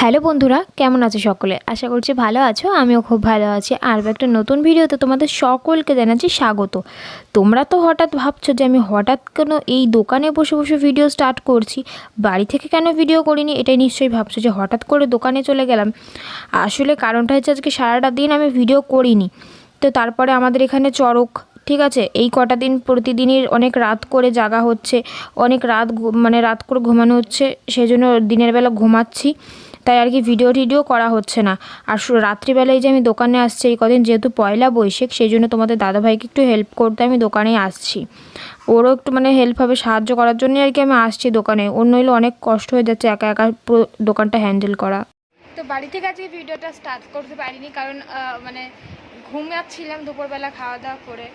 Hello বন্ধুরা, কেমন আছো সকলে? আশা করছি ভালো আছো, আমিও খুব ভালো আছি। আর একটা নতুন ভিডিওতে তোমাদের সকলকে জানাচ্ছি স্বাগত। তোমরা তো হঠাৎ ভাবছ যে আমি হঠাৎ কেন এই দোকানে বসে বসে ভিডিও স্টার্ট করছি? বাড়ি থেকে কেন ভিডিও করিনি? এটাই নিশ্চয়ই ভাবছ যে হঠাৎ করে দোকানে চলে গেলাম। আসলে কারণটা হচ্ছে আজকে সারাটা দিন আমি ভিডিও করিনি। তো তারপরে আমাদের এখানে চড়ক, ঠিক আছে? এই কটা দিন প্রতিদিনই অনেক রাত করে জাগা হচ্ছে, অনেক রাত মানে রাত করে ঘুমানো হচ্ছে সেই জন্য দিনের বেলা ঘুমাচ্ছি। তাই আর কি ভিডিও টিডিও করা হচ্ছে না। আর রাত্রিবেলায় যে আমি দোকানে আসছি, এই কদিন যেহেতু পয়লা বৈশাখ, সেই জন্য তোমাদের দাদাভাইকে একটু হেল্প করতে আমি দোকানে আসছি। ওরও একটু মানে হেল্প হবে সাহায্য করার জন্যই আর কি আমি আসছি দোকানে। অন্য হলে অনেক কষ্ট হয়ে যাচ্ছে একা একা পুরো দোকানটা হ্যান্ডেল করা। তো বাড়ি থেকে আজকে ভিডিওটা স্টার্ট করতে পারিনি কারণ মানে ঘুমাচ্ছিলাম দুপুরবেলা খাওয়া দাওয়া করে।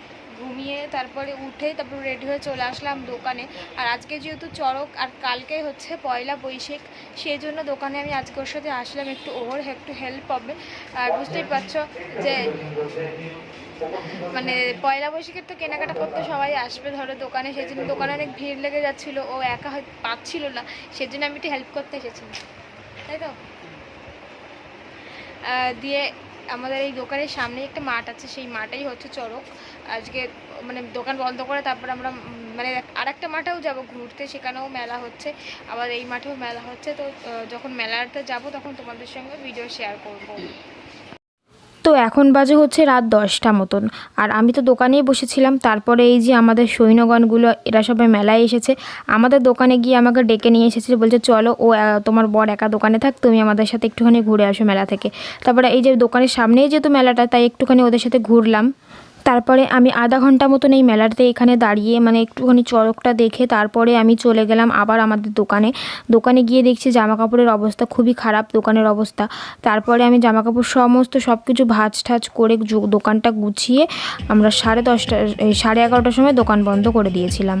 ঘুমিয়ে তারপরে উঠে তারপর রেডি হয়ে চলে আসলাম দোকানে। আর আজকে যেহেতু চড়ক, আর কালকে হচ্ছে পয়লা বৈশাখ, সেই জন্য দোকানে আমি আজকে ওর সাথে আসলাম। একটু ওর একটু হেল্প হবে। আর বুঝতেই পারছ যে মানে পয়লা বৈশাখের তো কেনাকাটা করতে সবাই আসবে ধরো দোকানে, সেই জন্য দোকানে অনেক ভিড় লেগে যাচ্ছিল। ও একা পাচ্ছিল না সেজন্য আমি একটু হেল্প করতে এসেছিলাম। তাই তো? দিয়ে আমাদের এই দোকানের সামনে একটা মাঠ আছে, সেই মাঠেই হচ্ছে চড়ক। আজকে মানে দোকান বন্ধ করে তারপর আমরা মানে আর একটা মাঠেও যাব ঘুরতে, সেখানেও মেলা হচ্ছে। আবার এই মাঠেও মেলা হচ্ছে। তো যখন মেলাতে যাব তখন তোমাদের সঙ্গে ভিডিও শেয়ার করব। তো এখন বাজে হচ্ছে রাত দশটা মতন। আর আমি তো দোকানেই বসেছিলাম। তারপরে এই যে আমাদের সৈন্যগণগুলো, এরা সবাই মেলায় এসেছে। আমাদের দোকানে গিয়ে আমাকে ডেকে নিয়ে এসেছে বলছে, চলো, ও তোমার বর একা দোকানে থাক। তুমি আমাদের সাথে একটুখানি ঘুরে আসো মেলা থেকে। তারপরে এই যে দোকানের সামনেই যেহেতু মেলাটা, তাই একটুখানি ওদের সাথে ঘুরলাম। তারপরে আমি আধা ঘণ্টা মতন এই মেলাতে এখানে দাঁড়িয়ে মানে একটুখানি চড়কটা দেখে তারপরে আমি চলে গেলাম আবার আমাদের দোকানে। দোকানে গিয়ে দেখছি জামা কাপড়ের অবস্থা খুবই খারাপ, দোকানের অবস্থা। তারপরে আমি জামা কাপড় সমস্ত সব কিছু ভাজ ঠাজ করে দোকানটা গুছিয়ে আমরা সাড়ে দশটা সাড়ে এগারোটার সময় দোকান বন্ধ করে দিয়েছিলাম।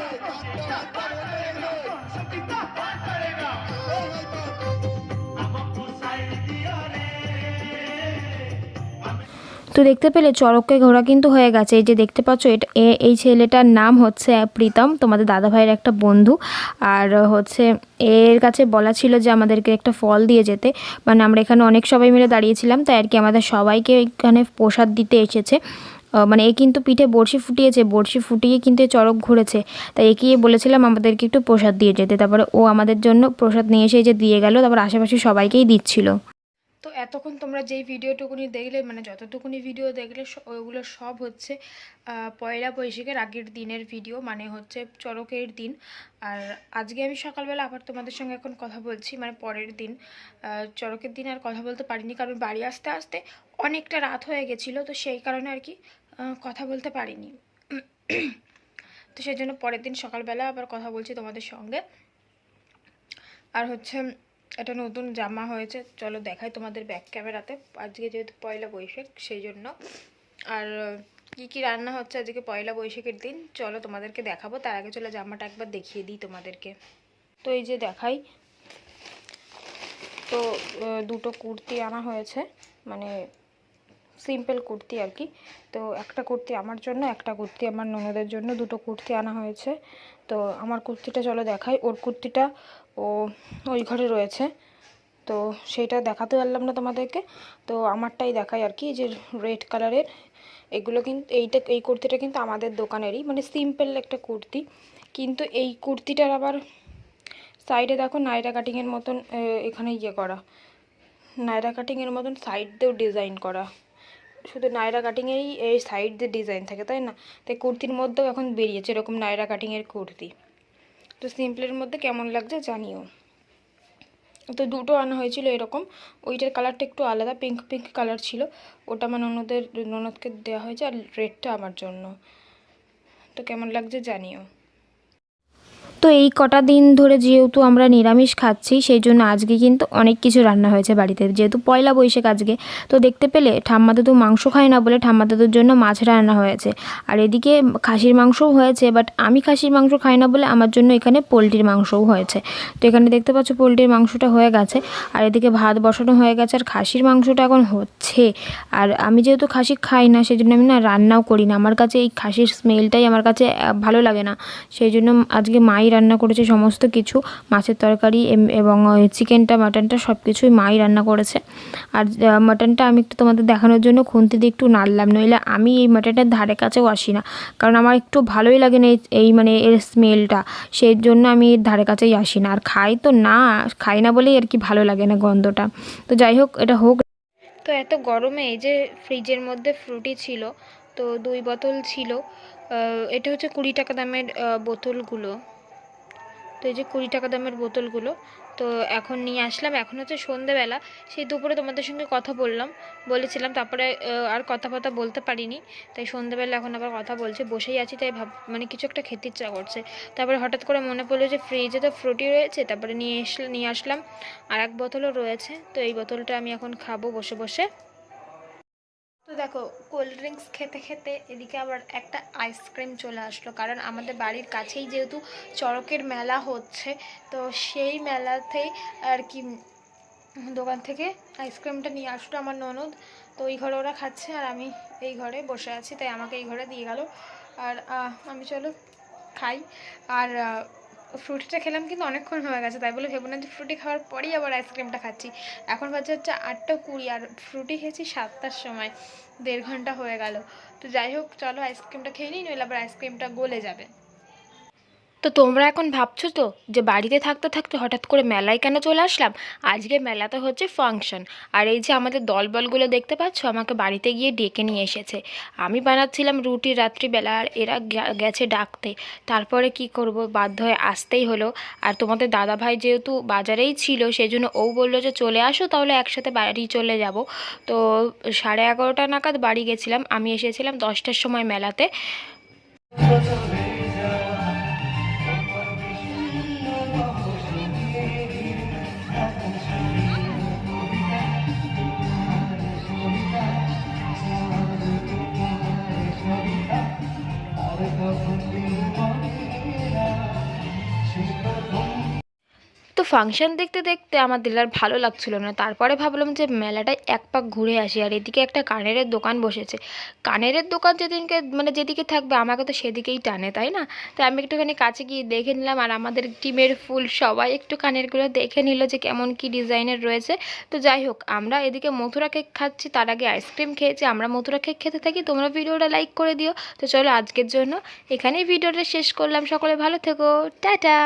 তো দেখতে পেলে চড়ককে ঘোরা কিন্তু হয়ে গেছে। এই যে দেখতে পাচ্ছ, এটা এই ছেলেটার নাম হচ্ছে প্রীতম, তোমাদের দাদা ভাইয়ের একটা বন্ধু। আর হচ্ছে এর কাছে বলা ছিল যে আমাদেরকে একটা ফল দিয়ে যেতে। মানে আমরা এখানে অনেক সবাই মিলে দাঁড়িয়েছিলাম, তাই আর কি আমাদের সবাইকে এখানে প্রসাদ দিতে এসেছে। মানে এ কিন্তু পিঠে বড়শি ফুটিয়েছে, বড়শি ফুটিয়ে কিন্তু চড়ক ঘুরেছে। তাই একে বলেছিলাম আমাদেরকে একটু প্রসাদ দিয়ে যেতে। তারপরে ও আমাদের জন্য প্রসাদ নিয়ে এসে যে দিয়ে গেল, তারপর আশেপাশে সবাইকেই দিচ্ছিল। তো এতক্ষণ তোমরা যেই ভিডিওটুকুনি দেখলে মানে যতটুকুনি ভিডিও দেখলে ওগুলো সব হচ্ছে পয়লা বৈশাখের আগের দিনের ভিডিও মানে হচ্ছে চড়কের দিন। আর আজকে আমি সকালবেলা আবার তোমাদের সঙ্গে এখন কথা বলছি মানে পরের দিন। চড়কের দিন আর কথা বলতে পারিনি, কারণ বাড়ি আসতে আসতে অনেকটা রাত হয়ে গেছিল, তো সেই কারণে আর কি কথা বলতে পারিনি। তো সেই জন্য পরের দিন সকালবেলা আবার কথা বলছি তোমাদের সঙ্গে। আর হচ্ছে একটা নতুন জামা হয়েছে। চলো দেখাই তোমাদের ব্যাক ক্যামেরাতে আজকে যেহেতু পয়লা বৈশাখ সেই জন্য আর কি কি রান্না হচ্ছে আজকে পয়লা বৈশাখের দিন? চলো তোমাদেরকে দেখাবো। তার আগে চলো জামাটা একবার দেখিয়ে দিই তোমাদেরকে। তো এই যে দেখাই। তো দুটো কুর্তি আনা হয়েছে। মানে সিম্পল কুর্তি আর কি। তো একটা কুর্তি আমার জন্য, একটা কুর্তি আমার ননদের জন্য। দুটো কুর্তি আনা হয়েছে। তো আমার কুর্তিটা চলো দেখাই। ওর কুর্তিটা ও, ওই ঘরে রয়েছে। তো সেইটা দেখাতে পারলাম না তোমাদেরকে। তো আমারটাই দেখাই আর কি যে রেড কালারের এগুলো কিন্তু এইটা, এই কুর্তিটা কিন্তু আমাদের দোকানেরই মানে সিম্পল একটা কুর্তি। কিন্তু এই কুর্তিটার আবার সাইডে দেখো নাইরা কাটিংয়ের মতন এখানে ইয়ে করা। নাইরা কাটিংয়ের মতন সাইড দিয়েও ডিজাইন করা। শুধু নায়রা কাটিংয়েরই এই সাইড দিয়ে ডিজাইন থাকে, তাই না? তাই কুর্তির মধ্যেও এখন বেরিয়েছে এরকম নায়রা কাটিংয়ের কুর্তি। তো সিম্পলের মধ্যে কেমন লাগছে জানিও। তো দুটো আনা হয়েছিল এরকম, ওইটার কালারটা একটু আলাদা পিঙ্ক পিঙ্ক কালার ছিল। ওটা আমার ননদের, ননদকে দেওয়া হয়েছে আর রেডটা আমার জন্য। তো কেমন লাগছে জানিও। তো এই কটা দিন ধরে যেহেতু আমরা নিরামিষ খাচ্ছি সেই জন্য আজকে কিন্তু অনেক কিছু রান্না হয়েছে বাড়িতে। যেহেতু পয়লা বৈশাখ আজকে, তো দেখতে পেলে ঠাম্মা দাদু মাংস খায় না বলে ঠাম্মা দাদুর জন্য মাছ রান্না হয়েছে। আর এদিকে খাসির মাংসও হয়েছে, বাট আমি খাসির মাংস খাই না বলে আমার জন্য এখানে পোলট্রির মাংসও হয়েছে। তো এখানে দেখতে পাচ্ছ পোলট্রির মাংসটা হয়ে গেছে, আর এদিকে ভাত বসানো হয়ে গেছে, আর খাসির মাংসটা এখন হচ্ছে। আর আমি যেহেতু খাসি খাই না সেই জন্য আমি না রান্নাও করি না। আমার কাছে এই খাসির স্মেলটাই আমার কাছে ভালো লাগে না। সেই জন্য আজকে মাই রান্না করেছে, সমস্ত কিছু, মাছের তরকারি এবং চিকেনটা, মাটনটা সব কিছুই মাই রান্না করেছে। আর মাটনটা আমি একটু তোমাদের দেখানোর জন্য খুন্তি দিয়ে একটু নাড়লাম, নইলে আমি এই মাটনটার ধারে কাছেও আসি না। কারণ আমার একটু ভালোই লাগে না এই মানে এর স্মেলটা, সেই জন্য আমি এর ধারে কাছেই আসি না। আর খাই তো না, খাই না বলেই আর কি ভালো লাগে না গন্ধটা। তো যাই হোক, এটা হোক। তো এত গরমে এই যে ফ্রিজের মধ্যে ফ্রুটি ছিল, তো দুই বোতল ছিল এটা হচ্ছে কুড়ি টাকা দামের বোতলগুলো। তো এই যে কুড়ি টাকা দামের বোতলগুলো, তো এখন নিয়ে আসলাম। এখন হচ্ছে সন্ধেবেলা, সেই দুপুরে তোমাদের সঙ্গে কথা বললাম, বলেছিলাম, তারপরে আর কথা কথা বলতে পারিনি, তাই সন্ধেবেলা এখন আবার কথা বলছে, বসেই আছি, তাই ভাব মানে কিছু একটা খেতে ইচ্ছা করছে। তারপরে হঠাৎ করে মনে পড়ল যে ফ্রিজে তো ফ্রুটি রয়েছে, তারপরে নিয়ে এসলে নিয়ে আসলাম আর এক বোতলও রয়েছে, তো এই বোতলটা আমি এখন খাব বসে বসে। তো দেখো কোল্ড ড্রিঙ্কস খেতে খেতে এদিকে আবার একটা আইসক্রিম চলে আসলো। কারণ আমাদের বাড়ির কাছেই যেহেতু চড়কের মেলা হচ্ছে, তো সেই মেলাতেই আর কি দোকান থেকে আইসক্রিমটা নিয়ে আসলো আমার ননদ। তো এই ঘরে ওরা খাচ্ছে আর আমি এই ঘরে বসে আছি, তাই আমাকে এই ঘরে দিয়ে গেল। আর আমি চলো খাই। আর ফ্রুটিটা খেলাম কিন্তু অনেকক্ষণ হয়ে গেছে, তাই বলে ভেবো না যে ফ্রুটি খাওয়ার পরেই আবার আইসক্রিমটা খাচ্ছি। এখন বাজে হচ্ছে আটটা কুড়ি আর ফ্রুটি খেয়েছি সাতটার সময়, দেড় ঘণ্টা হয়ে গেল। তো যাই হোক, চলো আইসক্রিমটা খেয়ে নিই, নইলে আবার আইসক্রিমটা গলে যাবে। তো তোমরা এখন ভাবছ তো যে বাড়িতে থাকতে থাকতে হঠাৎ করে মেলায় কেন চলে আসলাম? আজকে মেলাতে হচ্ছে ফাংশন আর এই যে আমাদের দলবলগুলো দেখতে পাচ্ছ, আমাকে বাড়িতে গিয়ে ডেকে নিয়ে এসেছে। আমি বানাচ্ছিলাম রুটি রাত্রিবেলা আর এরা গেছে ডাকতে। তারপরে কি করব? বাধ্য হয়ে আসতেই হলো। আর তোমাদের দাদাভাই যেহেতু বাজারেই ছিল সেই জন্য ও বলল যে চলে আসো, তাহলে একসাথে বাড়ি চলে যাব। তো সাড়ে এগারোটা নাগাদ বাড়ি গেছিলাম। আমি এসেছিলাম দশটার সময় মেলাতে। ফাংশন দেখতে দেখতে আমার আর ভালো লাগছিল না। তারপরে ভাবলাম যে মেলাটায় এক পাক ঘুরে আসি আর এদিকে একটা কানের দোকান বসেছে। কানের দোকান যেদিনকে মানে যেদিকে থাকবে আমাকে তো সেদিকেই টানে, তাই না? তাই আমি একটুখানি কাছে গিয়ে দেখে নিলাম আর আমাদের টিমের ফুল সবাই একটু কানেরগুলো দেখে নিল যে কেমন কি ডিজাইনের রয়েছে। তো যাই হোক, আমরা এদিকে মথুরা কেক খাচ্ছি, তার আগে আইসক্রিম খেয়েছি। আমরা মথুরা কেক খেতে থাকি, তোমরা ভিডিওটা লাইক করে দিও। তো চলো আজকের জন্য এখানেই ভিডিওটা শেষ করলাম। সকলে ভালো থেকো। টাটা!